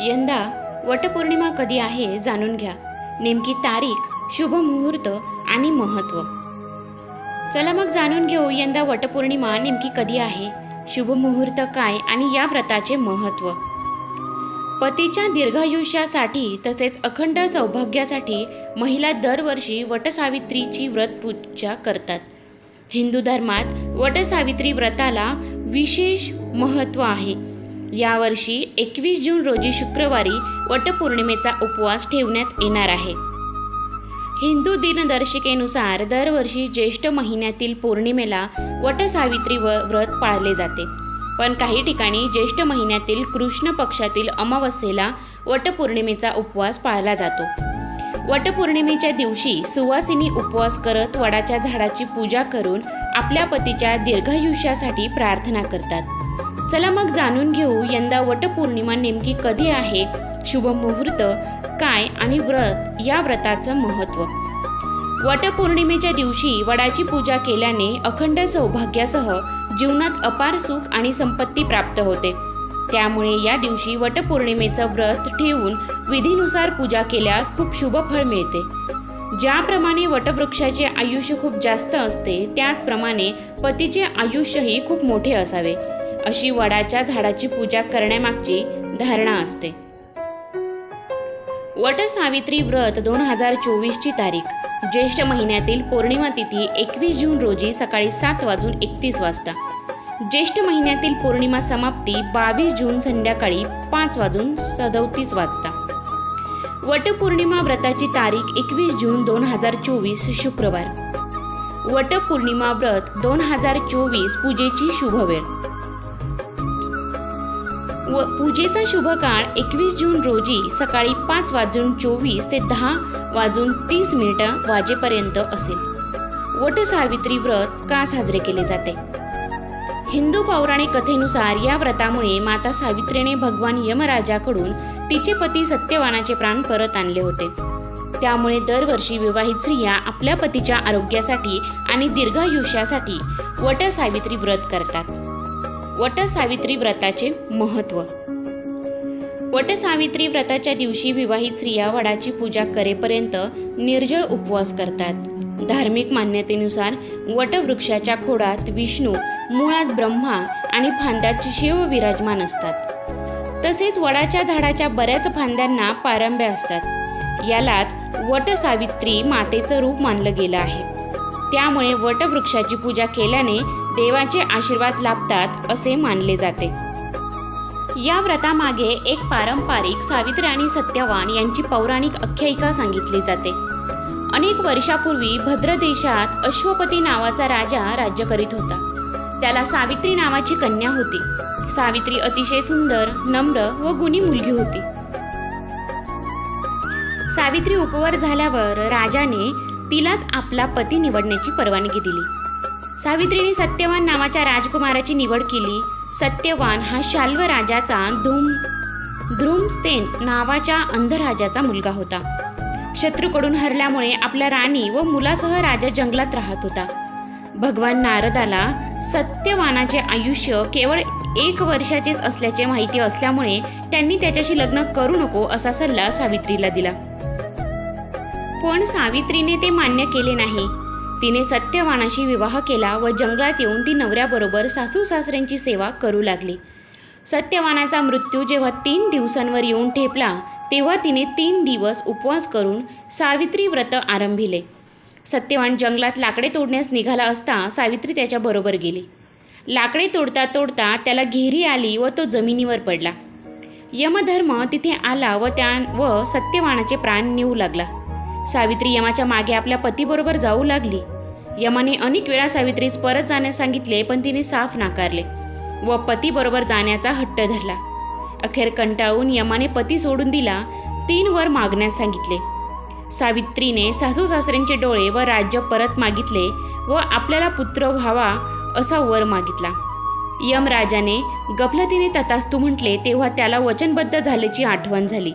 यंदा वटपौर्णिमा कधी आहे जाणून घ्या. नेमकी तारीख शुभ मुहूर्त आणि महत्त्व चला मग जाणून घेऊ यंदा वटपौर्णिमा नेमकी कधी आहे शुभ मुहूर्त काय आणि या व्रताचे महत्त्व पतीच्या दीर्घायुष्यासाठी तसेच अखंड सौभाग्यासाठी महिला दरवर्षी वटसावित्रीची व्रत पूजा करतात. हिंदू धर्मात वटसावित्री व्रताला विशेष महत्त्व आहे. यावर्षी एकवीस जून रोजी शुक्रवारी वटपौर्णिमेचा उपवास ठेवण्यात येणार आहे. हिंदू दिनदर्शिकेनुसार दरवर्षी ज्येष्ठ महिन्यातील पौर्णिमेला वटसावित्री व व्रत पाळले जाते. पण काही ठिकाणी ज्येष्ठ महिन्यातील कृष्ण पक्षातील अमावस्येला वटपौर्णिमेचा उपवास पाळला जातो. वटपौर्णिमेच्या दिवशी सुवासिनी उपवास करत वडाच्या झाडाची पूजा करून आपल्या पतीच्या दीर्घायुष्यासाठी प्रार्थना करतात. चला मग जाणून घेऊ यंदा वटपौर्णिमा नेमकी कधी आहे? शुभ मुहूर्त काय आणि व्रत या व्रताचं महत्त्व. वटपौर्णिमेच्या दिवशी वडाची पूजा केल्याने अखंड सौभाग्यासह जीवनात अपार सुख आणि संपत्ती प्राप्त होते. त्यामुळे या दिवशी वटपौर्णिमेचं व्रत ठेवून विधीनुसार पूजा केल्यास खूप शुभ फळ मिळते. ज्याप्रमाणे वटवृक्षाचे आयुष्य खूप जास्त असते त्याचप्रमाणे पतीचे आयुष्यही खूप मोठे असावे. अशी वडाच्या झाडाची पूजा करण्यामागची धारणा असते. वट सावित्री व्रत दोन हजार चोवीसची तारीख. ज्येष्ठ महिन्यातील पौर्णिमा तिथी एकवीस जून रोजी सकाळी सात वाजून एकतीस वाजता. ज्येष्ठ महिन्यातील पौर्णिमा समाप्ती बावीस जून संध्याकाळी पाच वाजून सदोतीस वाजता. वटपौर्णिमा व्रताची तारीख एकवीस जून दोन हजार चोवीस शुक्रवार. वटपौर्णिमा व्रत दोन हजार चोवीस पूजेची शुभ वेळ व पूजेचा शुभ काळ एकवीस जून रोजी सकाळी पाच वाजून चोवीस ते दहा वाजून तीस मिनिटं वाजेपर्यंत असेल. वट सावित्री व्रत का साजरे केले जाते. हिंदू पौराणिक कथेनुसार या व्रतामुळे माता सावित्रीने भगवान यमराजाकडून तिचे पती सत्यवानाचे प्राण परत आणले होते. त्यामुळे दरवर्षी विवाहित स्त्रिया आपल्या पतीच्या आरोग्यासाठी आणि दीर्घायुष्यासाठी वट सावित्री व्रत करतात. वटसावित्री व्रताचे महत्त्व. वटसावित्री व्रताच्या दिवशी विवाहित स्त्रिया वडाची पूजा करेपर्यंत निर्जळ उपवास करतात. धार्मिक मान्यतेनुसार वटवृक्षाच्या खोडात विष्णू मुळात ब्रह्मा आणि फांद्यात शिव विराजमान असतात. तसेच वडाच्या झाडाच्या बऱ्याच फांद्यांना पारंब्या असतात. यालाच वटसावित्री मातेचं रूप मानलं गेलं आहे. त्यामुळे वटवृक्षाची पूजा केल्याने देवाचे आशीर्वाद लाभतात असे मानले जाते. या व्रतामागे एक पारंपरिक सावित्री आणि सत्यवान यांची पौराणिक आख्यायिका सांगितली जाते. अनेक वर्षापूर्वी भद्र देशात अश्वपती नावाचा राजा राज्य करीत होता. त्याला सावित्री नावाची कन्या होती. सावित्री अतिशय सुंदर नम्र व गुणी मुलगी होती. सावित्री उपवर झाल्यावर राजाने तिलाच आपला पती निवडण्याची परवानगी दिली. सावित्रीने सत्यवान नावाच्या राजकुमाराची निवड केली. सत्यवान हा शाल्व राजाचा धूम ध्रुमस्तेन नावाच्या अंधराजाचा मुलगा होता. शत्रूकडून हरल्यामुळे आपल्या राणी व मुलासह राजा जंगलात राहत होता. भगवान नारदाला सत्यवानाचे आयुष्य केवळ एक वर्षाचेच असल्याचे माहिती असल्यामुळे त्यांनी त्याच्याशी लग्न करू नको असा सल्ला सावित्रीला दिला. पण सावित्रीने ते मान्य केले नाही. तिने सत्यवानाशी विवाह केला व जंगलात येऊन ती नवऱ्याबरोबर सासू सासऱ्यांची सेवा करू लागली. सत्यवानाचा मृत्यू जेव्हा तीन दिवसांवर येऊन ठेपला तेव्हा तिने तीन दिवस उपवास करून सावित्री व्रत आरंभिले. सत्यवान जंगलात लाकडे तोडण्यास निघाला असता सावित्री त्याच्याबरोबर गेली. लाकडे तोडता तोडता त्याला घेरी आली व तो जमिनीवर पडला. यमधर्म तिथे आला व त्या व सत्यवानाचे प्राण नेऊ लागला. सावित्री यमाच्या मागे आपल्या पतीबरोबर जाऊ लागली. यमाने अनेक वेळा सावित्रीस परत जाण्यास सांगितले पण तिने साफ नाकारले व पतीबरोबर जाण्याचा हट्ट धरला. अखेर कंटाळून यमाने पती सोडून दिला तीन वर मागण्यास सांगितले. सावित्रीने सासू सासऱ्यांचे डोळे व राज्य परत मागितले व आपल्याला पुत्र व्हावा असा वर मागितला. यमराजाने गफलतीने तथास्तू म्हटले तेव्हा त्याला वचनबद्ध झाल्याची आठवण झाली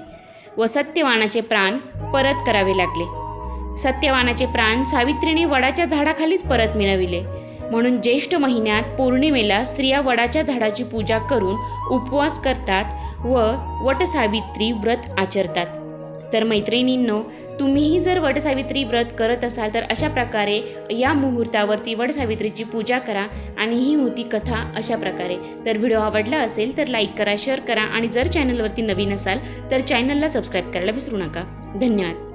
व सत्यवानाचे प्राण परत करावे लागले. सत्यवानाचे प्राण सावित्रीने वडाच्या झाडाखालीच परत मिळविले. म्हणून ज्येष्ठ महिन्यात पौर्णिमेला स्त्रिया वडाच्या झाडाची पूजा करून उपवास करतात व वटसावित्री व्रत आचरतात. तर मैत्रिणींनो तुम्हीही जर वटसावित्री व्रत करत असाल तर अशा प्रकारे या मुहूर्तावरती वटसावित्रीची पूजा करा आणि ही होती कथा अशा प्रकारे. तर व्हिडिओ आवडला असेल तर लाईक करा शेअर करा आणि जर चॅनलवरती नवीन असाल तर चॅनलला सबस्क्राईब करायला विसरू नका. धन्यवाद.